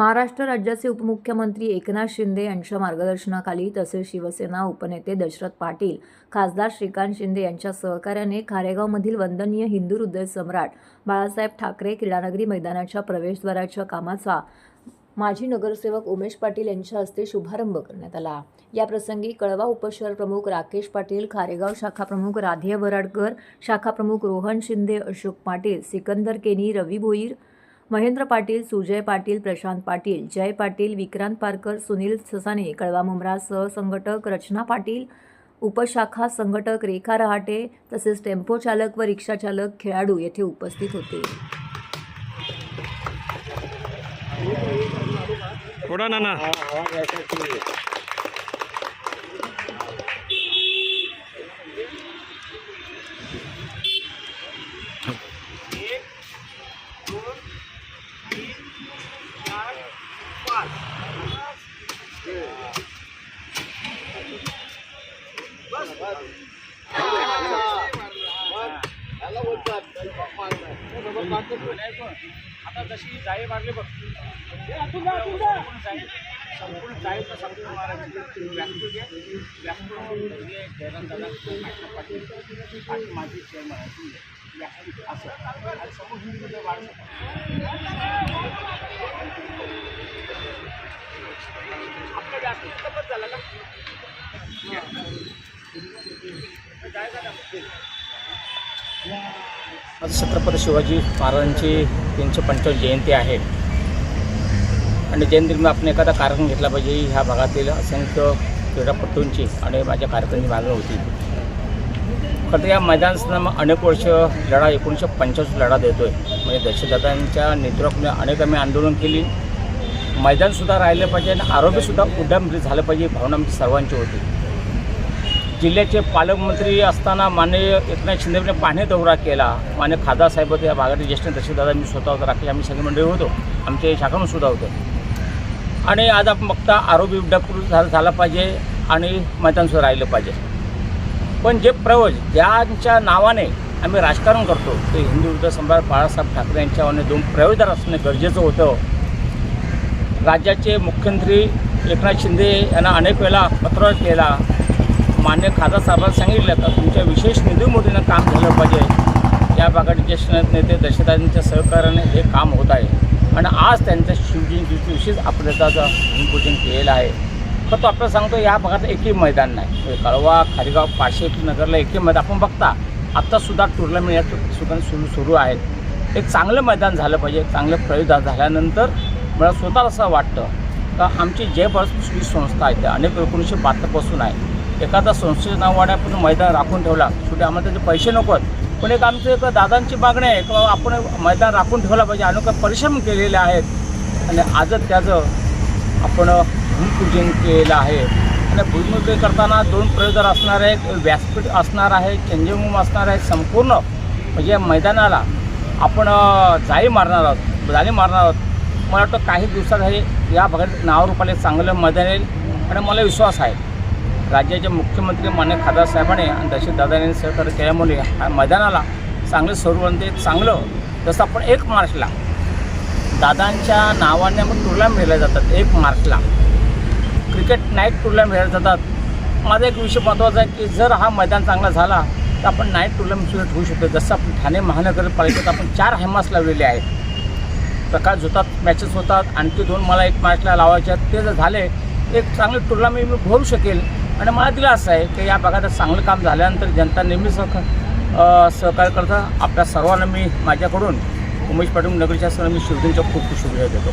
महाराष्ट्र राज्याचे उपमुख्यमंत्री एकनाथ शिंदे यांच्या मार्गदर्शनाखाली तसेच शिवसेना उपनेते दशरथ पाटील खासदार श्रीकांत शिंदे यांच्या सहकार्याने खारेगावमधील वंदनीय हिंदू हृदय सम्राट बाळासाहेब ठाकरे क्रीडानगरी मैदानाच्या प्रवेशद्वाराच्या कामाचा माजी नगरसेवक उमेश पाटील यांच्या हस्ते शुभारंभ करण्यात आला. याप्रसंगी कळवा उपशहर प्रमुख राकेश पाटील खारेगाव शाखा प्रमुख राधे वराडकर शाखा प्रमुख रोहन शिंदे अशोक पाटील सिकंदर केनी रवी भोईर महेंद्र पाटील सुजय पाटील प्रशांत पाटील जय पाटील विक्रांत पारकर सुनील ससाने कळवा मुंब्रा सहसंघटक रचना पाटील उपशाखा संघटक रेखा रहाटे तसेच टेम्पो चालक व रिक्षा चालक खेळाडू येथे उपस्थित होते थोडा ना ना आता जशी जाळे मारले बघ. संपूर्ण जाळे संपूर्ण जाळे तर संपूर्ण मारायची व्यासपीठ घे व्यासपीठ घे जयराम दादा पाटील आणि माझी चेअरमन आहे व्यासपीठ असं. आणि समोर हिंदीमध्ये वाढ आपलं व्यासपीठ कपत झालं का जाळे झालं. आज छत्रपती शिवाजी महाराजांची तीनशे पंचावन्न जयंती आहे. आणि जयंतीमध्ये आपण एखादा कार्यक्रम घेतला पाहिजे ह्या भागातील असंख्य क्रीडापटूंची आणि माझ्या कार्यक्रमाची मागणी होती. खरं या या मग अनेक वर्ष लढा एकोणीसशे पंच्याऐंशी लढा देतो आहे म्हणजे दहशतवाद्यांच्या नेतृत्वाने अनेक आम्ही आंदोलन केली. मैदानसुद्धा राहिलं पाहिजे आणि आरोग्यसुद्धा उड्डाण झालं पाहिजे भावना आमची सर्वांची होती. जिल्ह्याचे पालकमंत्री असताना माननीय एकनाथ शिंदेने पाहणे दौरा केला. मान्य खासदार साहेब होते या भागातील ज्येष्ठ तहसीलदार मी स्वतः होतो राकेश आम्ही सगळी मंडळी होतो. आमचे शाखानं सुद्धा होते. आणि आज आपण बघता आरोपी विद्यापूर झाला झाला पाहिजे आणि मैदानसुद्धा राहिलं पाहिजे. पण जे प्रवज ज्यांच्या नावाने आम्ही राजकारण करतो ते हिंदू युद्ध सम्राट बाळासाहेब ठाकरे यांच्यावाने दोन प्रवेशदार असणे गरजेचं होतं. राज्याचे मुख्यमंत्री एकनाथ शिंदे यांना अनेक वेळा पत्र केला. मान्य खासदार साहेबांना सांगितलं तर तुमच्या विशेष निधीमोदीनं काम झालं पाहिजे. या भागात ज्येष्ठ नेते दशरथांच्या सहकार्याने हे काम होत आहे. आणि आज त्यांच्या शिवजयंतीचं विशेष आपल्याचं भूमिपूजन केलेलं आहे. फक्त आपल्याला सांगतो या भागात एकही मैदान नाही. कळवा खारीगाव पाचशे नगरला एकही मैदान. आपण बघता आत्तासुद्धा टुर्नामेंट या सुद्धा सुरू सुरू आहेत एक चांगलं मैदान झालं पाहिजे. चांगलं प्रयोग झाल्यानंतर मला स्वतःला असं वाटतं का आमची जय भारत ही संस्था आहे. त्या अनेक एकोणीसशे बहात्तरपासून आहे. एखादा संस्थेचं नाव वाड्यापासून मैदान राखून ठेवला. शेवटी आम्हाला त्याचे पैसे नकोत. पण एक आमचं एक दादांची मागणी आहे की बाबा आपण मैदान राखून ठेवला पाहिजे. अनेक परिश्रम केलेले आहेत. आणि आजच त्याचं आपण भूमिपूजन केलेलं आहे. आणि भूमिपूजन करताना दोन प्रयोजन असणार आहे एक व्यासपीठ असणार आहे चेंजिंग असणार आहे. संपूर्ण म्हणजे मैदानाला आपण जाळी मारणार आहोत. जाळी मारणार आहोत. मला वाटतं काही दिवसात हे या भागात नावारूपाला एक चांगलं मैदान येईल. आणि मला विश्वास आहे. राज्याचे मुख्यमंत्री मान्य खासदार साहेबाने आणि दशरथ दादांनी सहकार्य केल्यामुळे हा मैदानाला चांगलं स्वरूप ते चांगलं जसं आपण एक मार्चला दादांच्या नावाने मग टुर्नामेंट खेळल्या जातात एक मार्चला. क्रिकेट नाईट टुर्नामेंट खेळल्या जातात. माझा एक विषय महत्त्वाचा आहे की जर हा मैदान चांगला झाला तर आपण नाईट टुर्नामेंटसुद्धा ठेवू शकतो. जसं आपण ठाणे महानगरपालिकेत आपण चार हेमास लावलेले आहेत. प्रकाश होतात मॅचेस होतात आणखी दोन मला एक मॅचला लावायच्या ते जर झाले एक चांगले टुर्नामेंट मी भरू शकेल. आणि मला दिलं असं आहे की या भागात चांगलं काम झाल्यानंतर जनता नेहमी सहकार सहकार्य करता. आपल्या सर्वांना मी माझ्याकडून उमेश पाटील नगरीच्या मी शिवजयंतीच्या खूप खूप शुभेच्छा देतो.